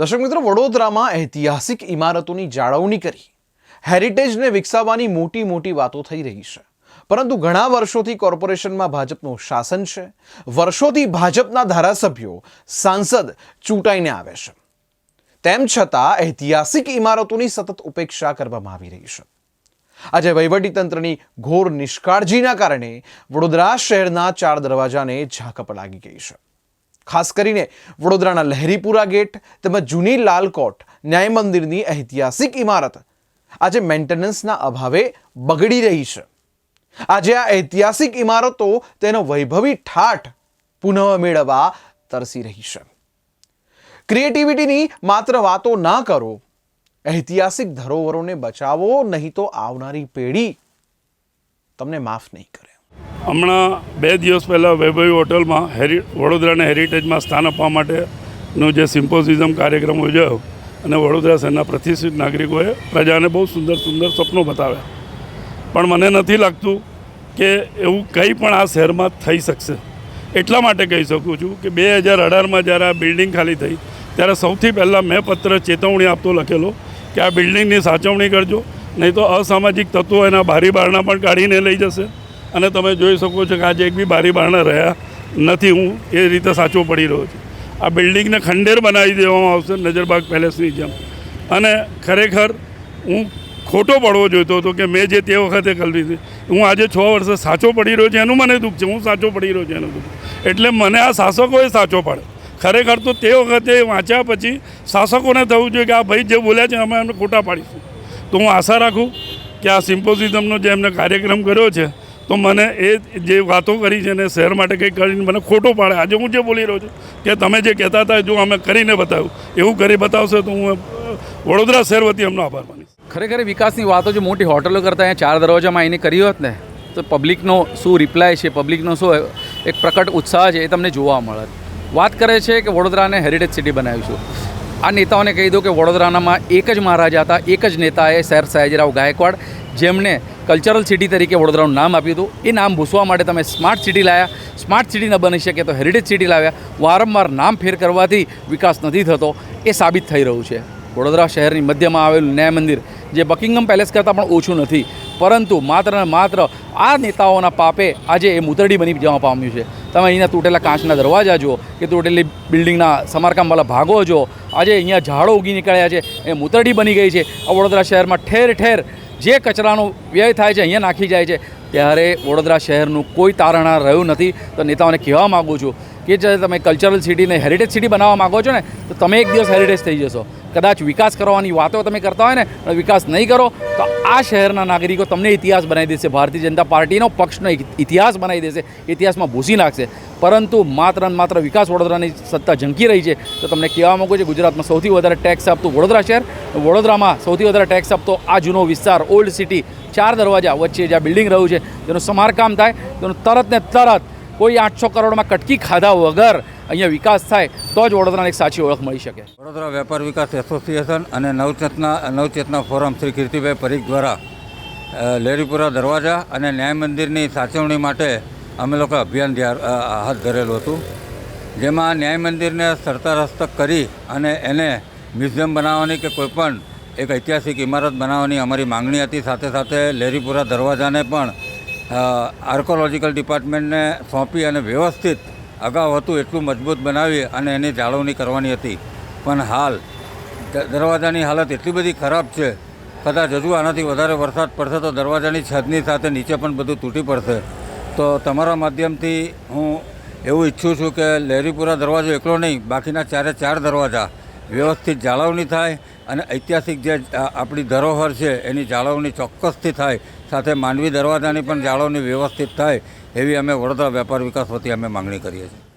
દર્શક મિત્રો, વડોદરામાં ઐતિહાસિક ઇમારતોની જાળવણી કરી. હેરિટેજને વિકસાવવાની મોટી મોટી વાતો થઈ રહી છે. પરંતુ ઘણા વર્ષોથી કોર્પોરેશનમાં ભાજપનું શાસન છે. વર્ષોથી ભાજપના ધારાસભ્યો, સાંસદ ચૂંટાઈને આવે છે. તેમ છતાં ઐતિહાસિક ઇમારતોની સતત ઉપેક્ષા કરવામાં આવી રહી છે. આજે વહીવટીતંત્રની ઘોર નિષ્કાળજીના કારણે વડોદરા શહેરના ચાર દરવાજાને ઝાંકપ લાગી ગઈ છે. ખાસ કરીને વડોદરાના લહેરીપુરા ગેટ તેમજ જૂની લાલકોટ ન્યાય મંદિરની ઐતિહાસિક ઇમારત આજે મેન્ટેનન્સના અભાવે બગડી રહી છે. આજે આ ઐતિહાસિક ઇમારતો તેનો વૈભવી ઠાઠ પુનઃ મેળવવા તરસી રહી છે. ક્રિએટિવિટીની માત્ર વાતો ના કરો. ઐતિહાસિક ધરોહરોને બચાવો, નહીં તો આવનારી પેઢી તમને માફ નહીં કરે. હમણાં બે દિવસ પહેલાં વૈભવી હોટલમાં હેરી, વડોદરાને હેરિટેજમાં સ્થાન આપવા માટેનો જે સિમ્પોઝિઝમ કાર્યક્રમ યોજાયો અને વડોદરા શહેરના પ્રતિષ્ઠિત નાગરિકોએ પ્રજાને બહુ સુંદર સુંદર સપનો બતાવ્યા. પણ મને નથી લાગતું કે એવું કંઈ પણ આ શહેરમાં થઈ શકશે. એટલા માટે કહી શકું છું કે બે હજાર અઢારમાં જ્યારે આ બિલ્ડિંગ ખાલી થઈ, ત્યારે સૌથી પહેલાં મેં પત્ર ચેતવણી આપતો લખેલો કે આ બિલ્ડિંગની સાચવણી કરજો, નહીં તો અસામાજિક તત્વો એના બારી બારણા પણ કાઢીને લઈ જશે. અને તમે જોઈ શકો છો કે આજે એક બી બારી બારણા રહ્યા નથી. હું એ રીતે સાચો પડી રહ્યો છું. આ બિલ્ડિંગને ખંડેર બનાવી દેવામાં આવશે નજરબાગ પેલેસની જેમ. અને ખરેખર હું ખોટો પડવો જોઈતો હતો કે મેં જે તે વખતે કરી હતી, હું આજે છ વર્ષે સાચો પડી રહ્યો છું એનું મને દુઃખ છે. હું સાચો પડી રહ્યો છું એનું દુઃખ. એટલે મને આ શાસકોએ સાચો પાડે ખરેખર તો તે વખતે વાંચ્યા પછી શાસકોને થવું જોઈએ કે આ ભાઈ જે બોલ્યા છે અમે એમને ખોટા પાડીશું. તો હું આશા રાખું કે આ સિમ્પોઝિઝમનો જે એમને કાર્યક્રમ કર્યો છે તો મને એ જે વાતો કરી છે ને શહેર માટે કંઈક કરીને મને ખોટો પાડે. આજે હું જે બોલી રહ્યો છું કે તમે જે કહેતા હતા જો અમે કરીને બતાવ્યું. એવું કરી બતાવશે તો હું વડોદરા શહેર વતી એમનો આભાર માનીશ. ખરેખર વિકાસની વાતો જો મોટી હોટલો કરતાં અહીંયા ચાર દરવાજામાં આવીને કરી હોત ને, તો પબ્લિકનો શું રિપ્લાય છે, પબ્લિકનો શું એક પ્રકટ ઉત્સાહ છે એ તમને જોવા મળે. વાત કરે છે કે વડોદરાને હેરિટેજ સિટી બનાવીશું. આ નેતાઓને કહી દો કે વડોદરાનામાં એક જ મહારાજા હતા, એક જ નેતાએ સર સયાજીરાવ ગાયકવાડ, જેમણે કલ્ચરલ સિટી તરીકે વડોદરાનું નામ આપ્યું હતું. એ નામ ભૂસવા માટે તમે સ્માર્ટ સિટી લાવ્યા સ્માર્ટ સિટી ન બની શકે તો હેરિટેજ સિટી લાવ્યા. વારંવાર નામ ફેર કરવાથી વિકાસ નથી થતો. એ સાબિત થઈ રહ્યું છે. વડોદરા શહેરની મધ્યમાં આવેલું ન્યાય મંદિર, જે બકિંગમ પેલેસ કરતાં પણ ઓછું નથી. પરંતુ માત્ર ને માત્ર આ નેતાઓના પાપે આજે એ મૂતરડી બની જવા પામ્યું છે. તમે અહીંના તૂટેલા કાચના દરવાજા જુઓ કે તૂટેલી બિલ્ડિંગના સમારકામવાળા ભાગો જુઓ. આજે અહીંયા ઝાડો ઉગી નીકળ્યા છે. એ મૂતરડી બની ગઈ છે. આ વડોદરા શહેરમાં ઠેર ઠેર જે કચરાનો વ્યય થાય છે, અહીંયા નાખી જાય છે, ત્યારે વડોદરા શહેરનું કોઈ તારણા રહ્યું નથી. તો નેતાઓને કહેવા માગું છું કે જે તમે કલ્ચરલ સિટીને હેરિટેજ સિટી બનાવવા માગો છો ને, તો તમે એક દિવસ હેરિટેજ થઈ જશો. કદાચ વિકાસ કરવાની વાતો તમે કરતા હોય ને વિકાસ નહીં કરો, તો આ શહેરના નાગરિકો તમને ઇતિહાસ બનાવી દેશે. ભારતીય જનતા પાર્ટીનો પક્ષનો ઇતિહાસ બનાવી દેશે. ઇતિહાસમાં ભૂસી નાખશે. પરંતુ માત્ર ને માત્ર વિકાસ વડોદરાની સત્તા ઝંકી રહી છે. તો તમને કહેવા માગું છું ગુજરાતમાં સૌથી વધારે ટેક્સ આપતું વડોદરા શહેર, વડોદરામાં સૌથી વધારે ટેક્સ આપતો આ જૂનો વિસ્તાર ઓલ્ડ સિટી ચાર દરવાજા વચ્ચે જ્યાં બિલ્ડિંગ રહ્યું છે. તેનું સમારકામ થાય. તેનું તરત ને તરત કોઈ આઠસો કરોડમાં કટકી ખાધા વગર અહીંયા વિકાસ થાય, તો જ વડોદરાને એક સાચી ઓળખ મળી શકે. વડોદરા વેપાર વિકાસ એસોસિએશન અને નવચેતના નવચેતના ફોરમ શ્રી કીર્તિભાઈ પરીખ દ્વારા લેરીપુરા દરવાજા અને ન્યાય મંદિરની સાચવણી માટે અમે લોકો અભિયાન હાથ ધરેલું હતું. જેમાં ન્યાય મંદિરને સરતા કરી અને એને મ્યુઝિયમ બનાવવાની કે કોઈપણ એક ઐતિહાસિક ઇમારત બનાવવાની અમારી માંગણી હતી. સાથે સાથે લેરીપુરા દરવાજાને પણ આર્કોલોજીકલ ડિપાર્ટમેન્ટને સોંપી અને વ્યવસ્થિત અગાઉ હતું એટલું મજબૂત બનાવી અને એની જાળવણી કરવાની હતી. પણ હાલ દરવાજાની હાલત એટલી બધી ખરાબ છે, કદાચ હજુ આનાથી વધારે વરસાદ પડશે તો દરવાજાની છતની સાથે નીચે પણ બધું તૂટી પડશે. તો તમારા માધ્યમથી હું એવું ઈચ્છું છું કે લહેરીપુરા દરવાજો એકલો નહીં, બાકીના ચારે ચાર દરવાજા વ્યવસ્થિત જાળવણી થાય અને ઐતિહાસિક જે આપણી ધરોહર છે, એની જાળવણી ચોક્કસથી થાય. સાથે માંડવી દરવાજાની પણ જાળવણી વ્યવસ્થિત થાય, એવી અમે વડોદરા વેપાર વિકાસ વતી અમે માંગણી કરીએ છીએ.